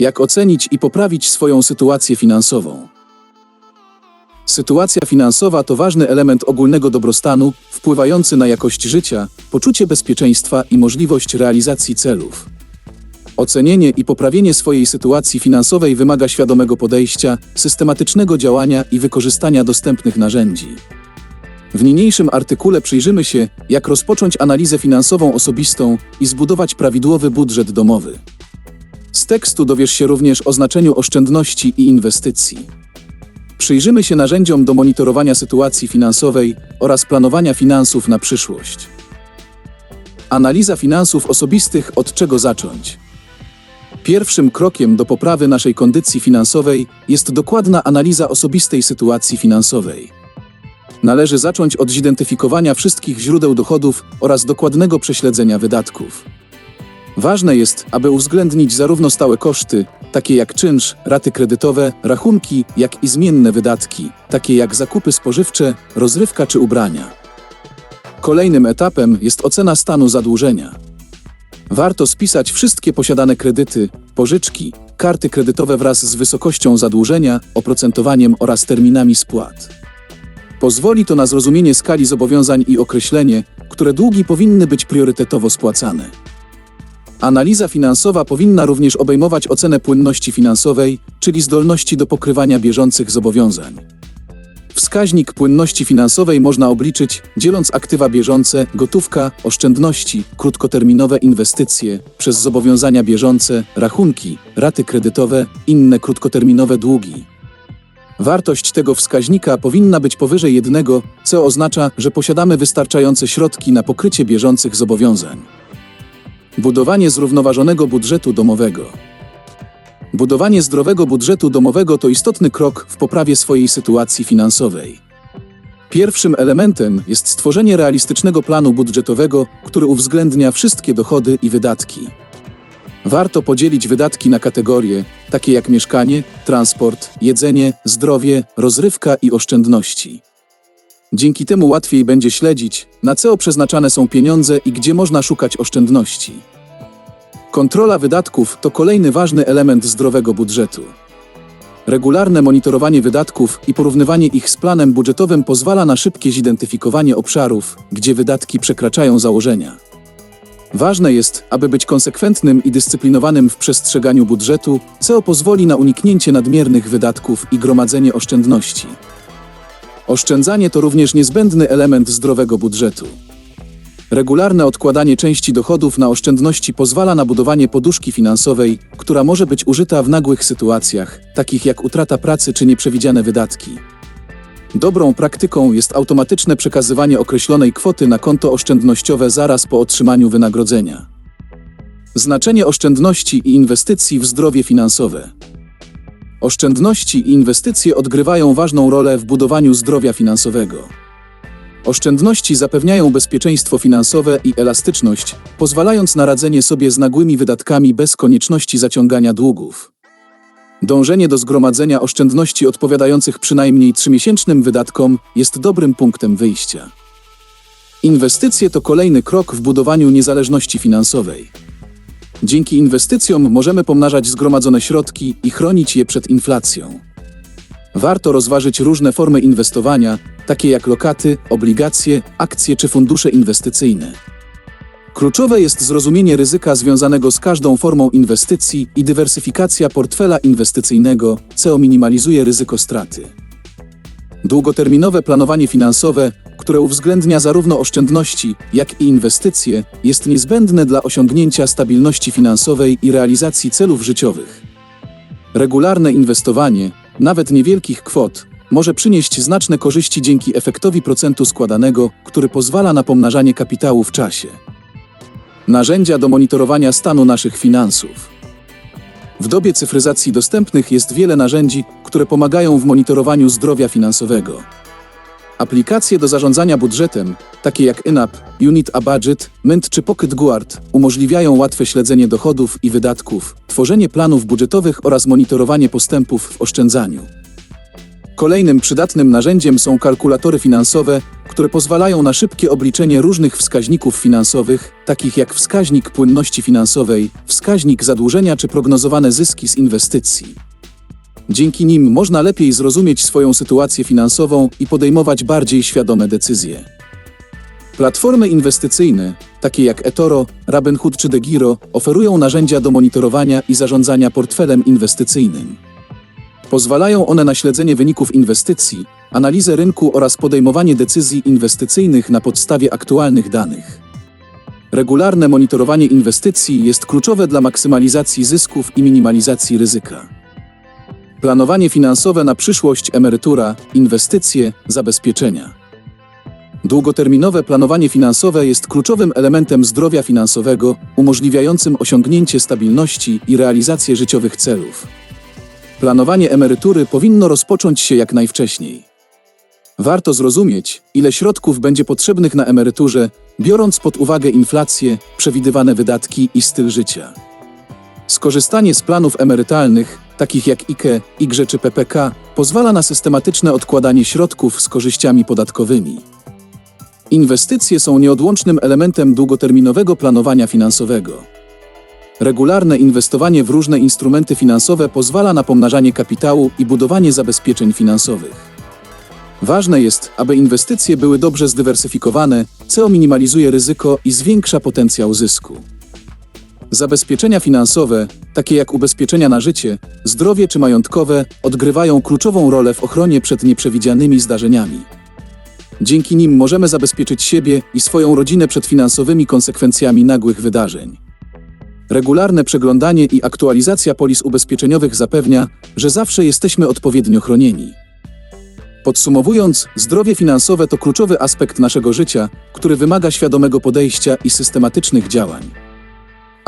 Jak ocenić i poprawić swoją sytuację finansową? Sytuacja finansowa to ważny element ogólnego dobrostanu, wpływający na jakość życia, poczucie bezpieczeństwa i możliwość realizacji celów. Ocenienie i poprawienie swojej sytuacji finansowej wymaga świadomego podejścia, systematycznego działania i wykorzystania dostępnych narzędzi. W niniejszym artykule przyjrzymy się, jak rozpocząć analizę finansową osobistą i zbudować prawidłowy budżet domowy. Z tekstu dowiesz się również o znaczeniu oszczędności i inwestycji. Przyjrzymy się narzędziom do monitorowania sytuacji finansowej oraz planowania finansów na przyszłość. Analiza finansów osobistych od czego zacząć? Pierwszym krokiem do poprawy naszej kondycji finansowej jest dokładna analiza osobistej sytuacji finansowej. Należy zacząć od zidentyfikowania wszystkich źródeł dochodów oraz dokładnego prześledzenia wydatków. Ważne jest, aby uwzględnić zarówno stałe koszty, takie jak czynsz, raty kredytowe, rachunki, jak i zmienne wydatki, takie jak zakupy spożywcze, rozrywka czy ubrania. Kolejnym etapem jest ocena stanu zadłużenia. Warto spisać wszystkie posiadane kredyty, pożyczki, karty kredytowe wraz z wysokością zadłużenia, oprocentowaniem oraz terminami spłat. Pozwoli to na zrozumienie skali zobowiązań i określenie, które długi powinny być priorytetowo spłacane. Analiza finansowa powinna również obejmować ocenę płynności finansowej, czyli zdolności do pokrywania bieżących zobowiązań. Wskaźnik płynności finansowej można obliczyć, dzieląc aktywa bieżące, gotówka, oszczędności, krótkoterminowe inwestycje, przez zobowiązania bieżące, rachunki, raty kredytowe, inne krótkoterminowe długi. Wartość tego wskaźnika powinna być powyżej jednego, co oznacza, że posiadamy wystarczające środki na pokrycie bieżących zobowiązań. Budowanie zrównoważonego budżetu domowego. Budowanie zdrowego budżetu domowego to istotny krok w poprawie swojej sytuacji finansowej. Pierwszym elementem jest stworzenie realistycznego planu budżetowego, który uwzględnia wszystkie dochody i wydatki. Warto podzielić wydatki na kategorie, takie jak mieszkanie, transport, jedzenie, zdrowie, rozrywka i oszczędności. Dzięki temu łatwiej będzie śledzić, na co przeznaczane są pieniądze i gdzie można szukać oszczędności. Kontrola wydatków to kolejny ważny element zdrowego budżetu. Regularne monitorowanie wydatków i porównywanie ich z planem budżetowym pozwala na szybkie zidentyfikowanie obszarów, gdzie wydatki przekraczają założenia. Ważne jest, aby być konsekwentnym i dyscyplinowanym w przestrzeganiu budżetu, co pozwoli na uniknięcie nadmiernych wydatków i gromadzenie oszczędności. Oszczędzanie to również niezbędny element zdrowego budżetu. Regularne odkładanie części dochodów na oszczędności pozwala na budowanie poduszki finansowej, która może być użyta w nagłych sytuacjach, takich jak utrata pracy czy nieprzewidziane wydatki. Dobrą praktyką jest automatyczne przekazywanie określonej kwoty na konto oszczędnościowe zaraz po otrzymaniu wynagrodzenia. Znaczenie oszczędności i inwestycji w zdrowie finansowe. Oszczędności i inwestycje odgrywają ważną rolę w budowaniu zdrowia finansowego. Oszczędności zapewniają bezpieczeństwo finansowe i elastyczność, pozwalając na radzenie sobie z nagłymi wydatkami bez konieczności zaciągania długów. Dążenie do zgromadzenia oszczędności odpowiadających przynajmniej trzymiesięcznym wydatkom jest dobrym punktem wyjścia. Inwestycje to kolejny krok w budowaniu niezależności finansowej. Dzięki inwestycjom możemy pomnażać zgromadzone środki i chronić je przed inflacją. Warto rozważyć różne formy inwestowania, takie jak lokaty, obligacje, akcje czy fundusze inwestycyjne. Kluczowe jest zrozumienie ryzyka związanego z każdą formą inwestycji i dywersyfikacja portfela inwestycyjnego, co minimalizuje ryzyko straty. Długoterminowe planowanie finansowe, które uwzględnia zarówno oszczędności, jak i inwestycje, jest niezbędne dla osiągnięcia stabilności finansowej i realizacji celów życiowych. Regularne inwestowanie, nawet niewielkich kwot, może przynieść znaczne korzyści dzięki efektowi procentu składanego, który pozwala na pomnażanie kapitału w czasie. Narzędzia do monitorowania stanu naszych finansów. W dobie cyfryzacji dostępnych jest wiele narzędzi, które pomagają w monitorowaniu zdrowia finansowego. Aplikacje do zarządzania budżetem, takie jak INAP, Unit a Budget, Mint czy Pocket Guard, umożliwiają łatwe śledzenie dochodów i wydatków, tworzenie planów budżetowych oraz monitorowanie postępów w oszczędzaniu. Kolejnym przydatnym narzędziem są kalkulatory finansowe, które pozwalają na szybkie obliczenie różnych wskaźników finansowych, takich jak wskaźnik płynności finansowej, wskaźnik zadłużenia czy prognozowane zyski z inwestycji. Dzięki nim można lepiej zrozumieć swoją sytuację finansową i podejmować bardziej świadome decyzje. Platformy inwestycyjne, takie jak eToro, Robinhood czy DeGiro, oferują narzędzia do monitorowania i zarządzania portfelem inwestycyjnym. Pozwalają one na śledzenie wyników inwestycji, analizę rynku oraz podejmowanie decyzji inwestycyjnych na podstawie aktualnych danych. Regularne monitorowanie inwestycji jest kluczowe dla maksymalizacji zysków i minimalizacji ryzyka. Planowanie finansowe na przyszłość, emerytura, inwestycje, zabezpieczenia. Długoterminowe planowanie finansowe jest kluczowym elementem zdrowia finansowego, umożliwiającym osiągnięcie stabilności i realizację życiowych celów. Planowanie emerytury powinno rozpocząć się jak najwcześniej. Warto zrozumieć, ile środków będzie potrzebnych na emeryturze, biorąc pod uwagę inflację, przewidywane wydatki i styl życia. Skorzystanie z planów emerytalnych, takich jak IKE, IGRZE czy PPK, pozwala na systematyczne odkładanie środków z korzyściami podatkowymi. Inwestycje są nieodłącznym elementem długoterminowego planowania finansowego. Regularne inwestowanie w różne instrumenty finansowe pozwala na pomnażanie kapitału i budowanie zabezpieczeń finansowych. Ważne jest, aby inwestycje były dobrze zdywersyfikowane, co minimalizuje ryzyko i zwiększa potencjał zysku. Zabezpieczenia finansowe, takie jak ubezpieczenia na życie, zdrowie czy majątkowe, odgrywają kluczową rolę w ochronie przed nieprzewidzianymi zdarzeniami. Dzięki nim możemy zabezpieczyć siebie i swoją rodzinę przed finansowymi konsekwencjami nagłych wydarzeń. Regularne przeglądanie i aktualizacja polis ubezpieczeniowych zapewnia, że zawsze jesteśmy odpowiednio chronieni. Podsumowując, zdrowie finansowe to kluczowy aspekt naszego życia, który wymaga świadomego podejścia i systematycznych działań.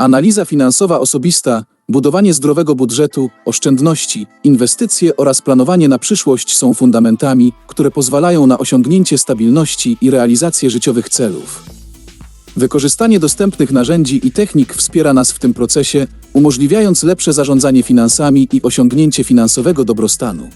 Analiza finansowa osobista, budowanie zdrowego budżetu, oszczędności, inwestycje oraz planowanie na przyszłość są fundamentami, które pozwalają na osiągnięcie stabilności i realizację życiowych celów. Wykorzystanie dostępnych narzędzi i technik wspiera nas w tym procesie, umożliwiając lepsze zarządzanie finansami i osiągnięcie finansowego dobrostanu.